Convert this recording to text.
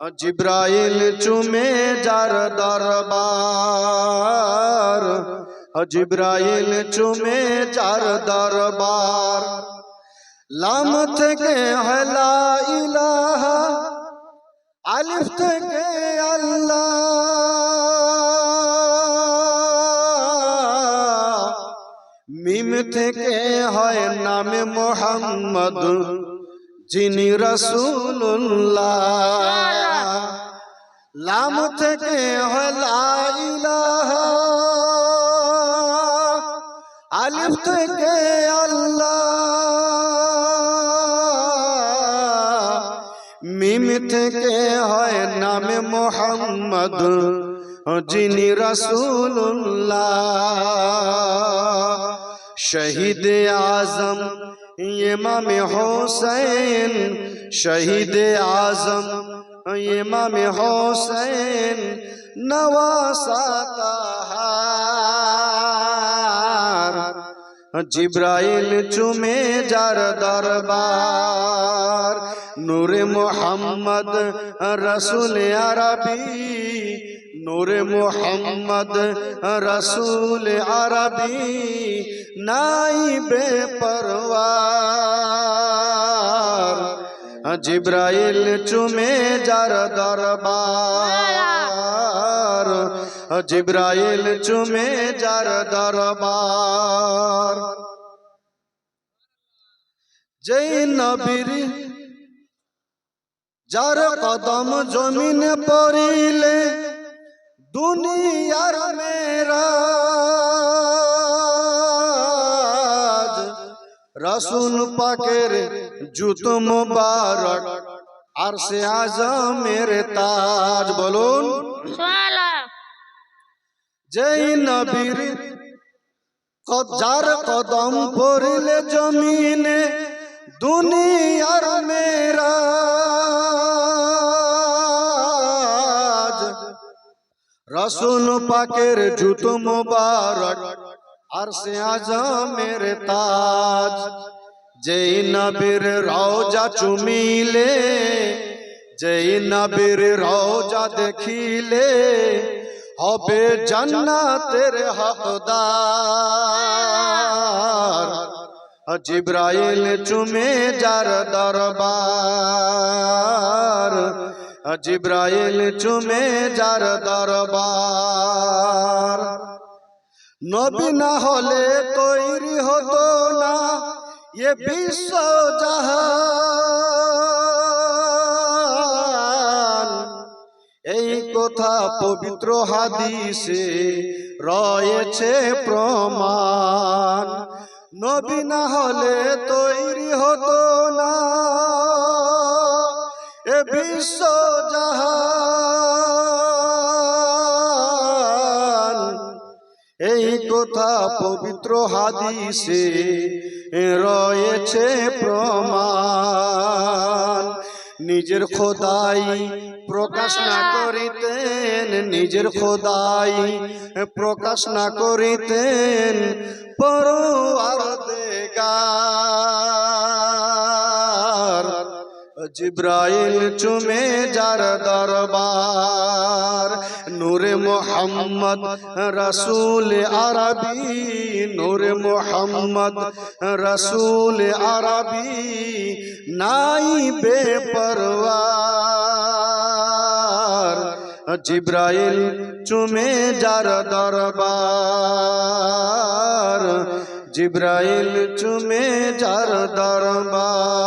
জিব্রাইল চুমে যার দরবার জিব্রাইল চুমে যার দরবার লাম থেকে হলা ইলাহা আলিফ থেকে আল্লাহ মিম থেকে হয় নামে মোহাম্মদ যিনি রসুল্লাহ লাম থেকে আলিফ থেকে আল্লাহ। মিম থেকে হয় নামে মোহাম্মদ। যিনি রসুল্লাহ শহীদ আজম ইমাম হোসেন শহীদ আজম ইমাম হোসেন নওয়াসাতাহার জিব্রাইল চুমে যার দরবার নূরে মোহাম্মদ রসুল আরবি নূরে মোহাম্মদ রসুল আরবি নাই বেপরওয়ার জিব্রাইল চুমে যার দরবার। জিব্রাইল চুমে যার দরবার। যেই নবীর যার কদম জমিনে পড়িলে দুনিয়ার মেরা রসুল পাকের জুত মুবারক আর সে আজমের তাজ বলুন। যেই নবীর যার কদম পড়িলে জমিনে দুনিয়ার মেরা রসুল পাকের জুত মুবারক আর সে আজমের তাজ। যেই নবীর রওজা চুমিলে, যেই নবীর রওজা দেখিলে, হবে জান্নাতের হকদার। জিব্রাইল চুমে যার দরবার জিব্রাইল চুমে যার দরবার। নবী না হলে তৈরি হতো না এ বিশ্ব জাহান। এই কথা পবিত্র হাদিসে রয়েছে প্রমাণ। নবী না হলে তৈরি হতো না বিশ্ব জাহান এই কথা পবিত্র হাদিসে রয়েছে প্রমাণ। নিজের খোদাই প্রকাশ না করিতেন, নিজের খোদাই প্রকাশ না করিতেন পর দেগার। জিব্রাইল চুমে যার দরবার, নূরে মোহাম্মদ রসুল আরবি, নূরে মোহাম্মদ রসুল আরবি, নাই বেপরওয়ার। জিব্রাইল চুমে যার দরবার, জিব্রাইল চুমে যার দরবার।